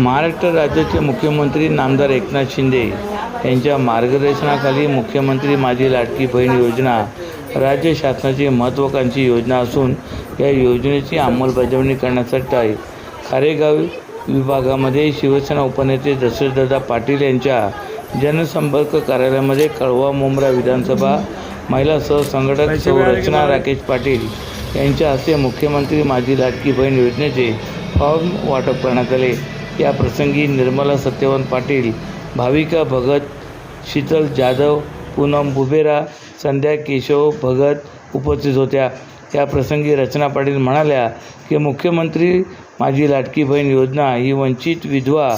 महाराष्ट्र राज्याचे मुख्यमंत्री नामदार एकनाथ शिंदे यांच्या मार्गदर्शनाखाली मुख्यमंत्री माझी लाडकी बहीण योजना राज्य शासनाची महत्त्वाकांक्षी योजना असून या योजनेची अंमलबजावणी करण्यासाठी खारेगाव विभागामध्ये शिवसेना उपनेते दशरथदादा पाटील यांच्या जनसंपर्क कार्यालयामध्ये कळवा मुंब्रा विधानसभा महिला सहसंघटक सौ रचना राकेश पाटील यांच्या हस्ते मुख्यमंत्री माझी लाडकी बहीण योजनेचे फॉर्म वाटप करण्यात आले. या प्रसंगी निर्मला सत्यवान पाटील भाविका भगत शीतल जाधव पूनम बुबेरा संध्या केशव भगत उपस्थित होत्या. या प्रसंगी रचना पाटील म्हणाल्या की मुख्यमंत्री माझी लाडकी बहीण योजना ही वंचित विधवा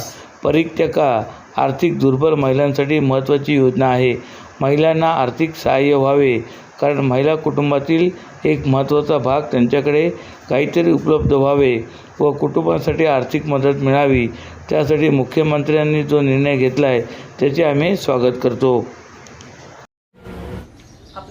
परित्यका आर्थिक दुर्बल महिलांसाठी महत्त्वाची योजना आहे. महिलांना आर्थिक सहाय्य व्हावे कारण महिला कुटुंबातील एक महत्त्वाचा भाग त्यांच्याकडे काहीतरी उपलब्ध व्हावे व कुटुंबासाठी आर्थिक मदत मिळावी. त्यासाठी मुख्यमंत्र्यांनी जो निर्णय घेतला आहे त्याचे आम्ही स्वागत करतो.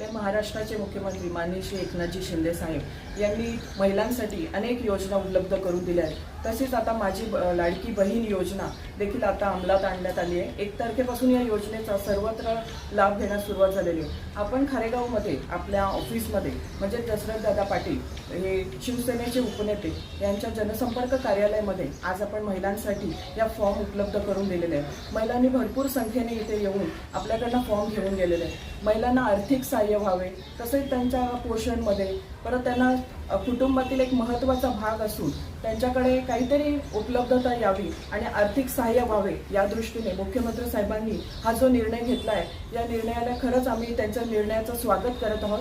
आपल्या महाराष्ट्राचे मुख्यमंत्री माननीय श्री एकनाथजी शिंदे साहेब यांनी महिलांसाठी अनेक योजना उपलब्ध करून दिल्या आहेत. तसेच आता माझी ब- लाडकी बहीण योजना देखील आता अंमलात आणण्यात आली आहे. एक तारखेपासून या योजनेचा सर्वत्र लाभ घेण्यास सुरुवात झालेली आहे. आपण खारेगावमध्ये आपल्या ऑफिसमध्ये म्हणजे दशरथदादा पाटील हे शिवसेनेचे उपनेते यांच्या जनसंपर्क कार्यालयामध्ये आज आपण महिलांसाठी या फॉर्म उपलब्ध करून दिलेले आहेत. महिलांनी भरपूर संख्येने इथे येऊन आपल्याकडनं फॉर्म घेऊन गेलेले आहेत. महिलांना आर्थिक सहाय्य व्हावे तसेच त्यांच्या पोषणमध्ये. परत त्यांना कुटुंबातील एक महत्त्वाचा भाग असून त्यांच्याकडे काहीतरी उपलब्धता यावी आणि आर्थिक सहाय्य व्हावे या दृष्टीने मुख्यमंत्री साहेबांनी हा जो निर्णय घेतला आहे या निर्णयाला खरंच आम्ही त्यांच्या निर्णयाचं स्वागत करत आहोत.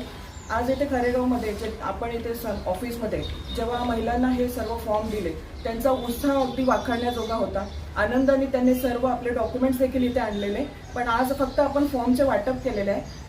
आज इथे खरेगावमध्ये जे आपण इथे स- ऑफिसमध्ये जेव्हा महिलांना हे सर्व फॉर्म दिले त्यांचा उत्साह अगदी वाखाणण्याजोगा होता. आनंदाने त्यांनी सर्व आपले डॉक्युमेंट्स देखील इथे आणलेले पण आज फक्त आपण फॉर्मचे वाटप केलेले आहे.